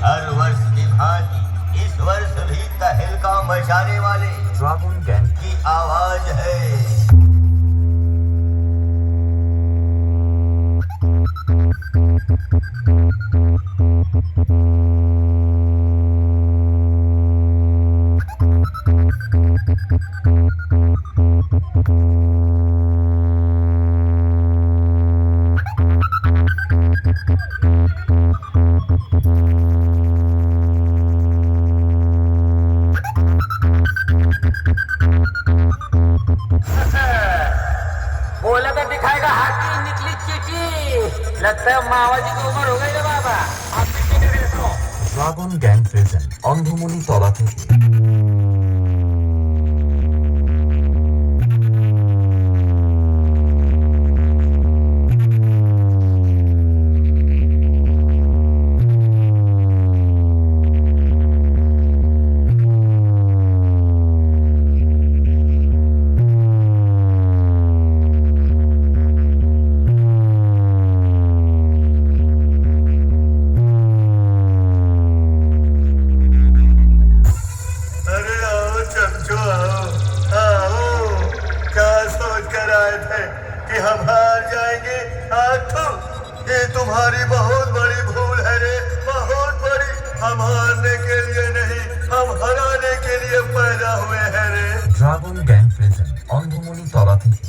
हर वर्ष की भांति इस वर्ष भी तहलका मचाने वाले ड्रैगन गैंग की आवाज़ है। लगता है मावाजी की उम्र हो गई रे बाबा आप चीटी नहीं देखो ড্রাগন গ্যাং প্রেজেন্ট অন্ধমণি তলা থেকে आए थे कि हम हार जाएंगे आठो ये तुम्हारी बहुत बड़ी भूल है रे बहुत बड़ी हम हारने के लिए नहीं हम हराने के लिए पैदा हुए हैं रे ড্রাগন গ্যাং প্রেজেন্ট অন্ধমণি তলা থেকে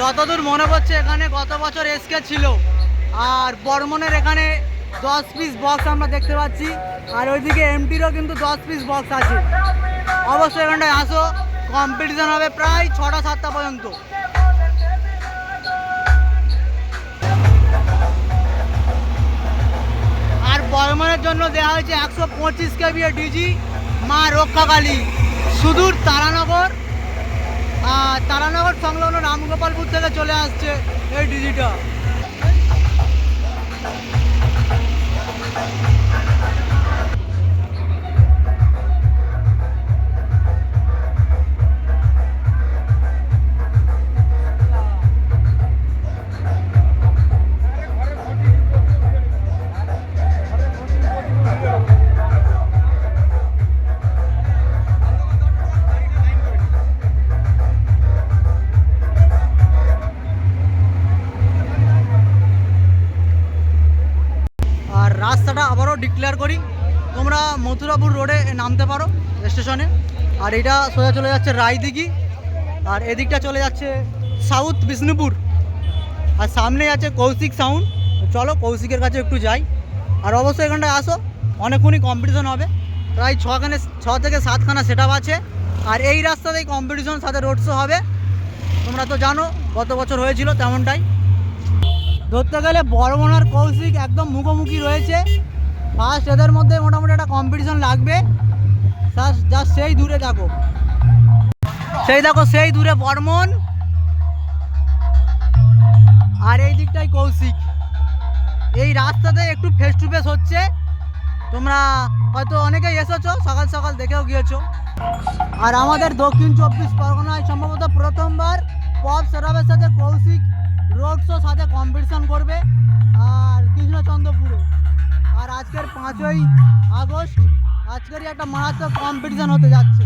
যতদূর মনে পড়ছে, এখানে গত বছর এসকে ছিল। আর বর্মনের এখানে দশ পিস বক্স আমরা দেখতে পাচ্ছি। আর ওইদিকে এমটিরও কিন্তু দশ পিস বক্স আছে। অবশ্যই এখানটায় আসো। কম্পিটিশন হবে প্রায় ছটা, সাতটা পর্যন্ত। আর বর্মনের জন্য দেওয়া হয়েছে একশো পঁচিশ কেবি ডিজি মা রক্ষাকালী। সুদূর তারানগর তারানগর সংলগ্ন রামগোপালপুর থেকে চলে আসছে এই ডিজিটা। রাস্তাটা আবারও ডিক্লেয়ার করি। তোমরা মথুরাপুর রোডে নামতে পারো স্টেশনে আর এটা সোজা চলে যাচ্ছে রায়দিঘি। আর এদিকটা চলে যাচ্ছে সাউথ বিষ্ণুপুর। আর সামনে আছে কৌশিক সাউন্ড চলো কৌশিকের কাছে একটু যাই। আর অবশ্যই এখানটায় আসো। অনেকক্ষণই কম্পিটিশন হবে। প্রায় ছখানে, ছ থেকে সাতখানা সেট আছে। আর এই রাস্তাতেই কম্পিটিশন সাথে রোড শো হবে। তোমরা তো জানো, গত বছর হয়েছিল তেমনটাই। ধরতে গেলে বড়মনার কৌশিক একদম মুখোমুখি রয়েছে। ফার্স্ট এদের মধ্যে মোটামুটি একটা কম্পিটিশন লাগবে। যা সেই দূরে দেখো সেই দেখো, সেই দূরে বর্মন। আর এই দিকটাই কৌশিক। এই রাস্তাতে একটু ফেস টু ফেস হচ্ছে। তোমরা হয়তো অনেকেই এসেছ, সকাল সকাল দেখেও গিয়েছো। আর আমাদের দক্ষিণ চব্বিশ পরগনায় সম্ভবত প্রথমবার পপ সেরাবের সাথে কৌশিক রোড শো সাথে কম্পিটিশন করবে আর কৃষ্ণচন্দ্রপুরে। আর আজকের পাঁচই আগস্ট, আজকেরই একটা মারাত্মক কম্পিটিশন হতে যাচ্ছে।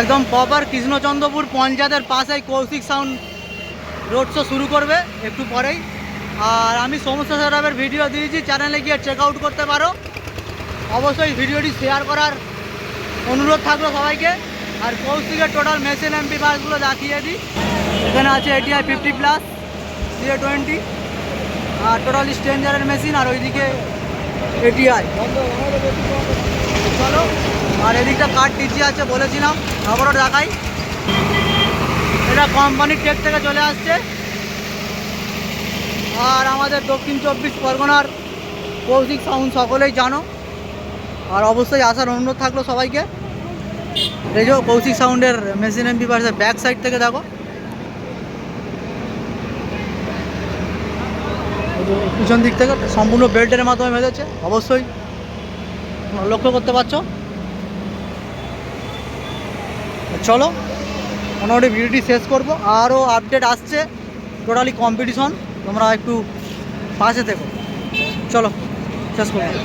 একদম প্রপার কৃষ্ণচন্দ্রপুর পঞ্চায়েতের পাশেই কৌশিক সাউন্ড রোড শো শুরু করবে একটু পরেই। আর আমি সমস্ত সেটআপের ভিডিও দিয়েছি চ্যানেলে গিয়ে চেক আউট করতে পারো। অবশ্যই ভিডিওটি শেয়ার করার অনুরোধ থাকল সবাইকে। আর কৌশিকের টোটাল মেশিন এমপি বাসগুলো দেখিয়ে দিই। এখানে আছে ATI fifty plus CA twenty আর টোটাল স্ট্রেঞ্জারের মেশিন আর ওইদিকে এটিআই চলো, আর এদিকটা কাঠ টিচি আছে, বলেছিলাম আবারও দেখাই। এটা কোম্পানির টেক থেকে চলে আসছে। আর আমাদের দক্ষিণ চব্বিশ পরগনার কৌশিক সাউন্ড সকলেই জানো। আর অবশ্যই আসার অনুরোধ থাকল সবাইকে। যে কৌশিক সাউন্ডের মেশিন এমপি পাশে ব্যাক সাইড থেকে দেখো। পিছন দিক থেকে সম্পূর্ণ বেল্টের মাধ্যমে বেঁধেছে অবশ্যই লক্ষ্য করতে পারছ। চলো, মোটামুটি ভিডিওটি শেষ করব। আরও আপডেট আসছে টোটালি কম্পিটিশন তোমরা একটু পাশে থেকো। চলো, শেষ করব।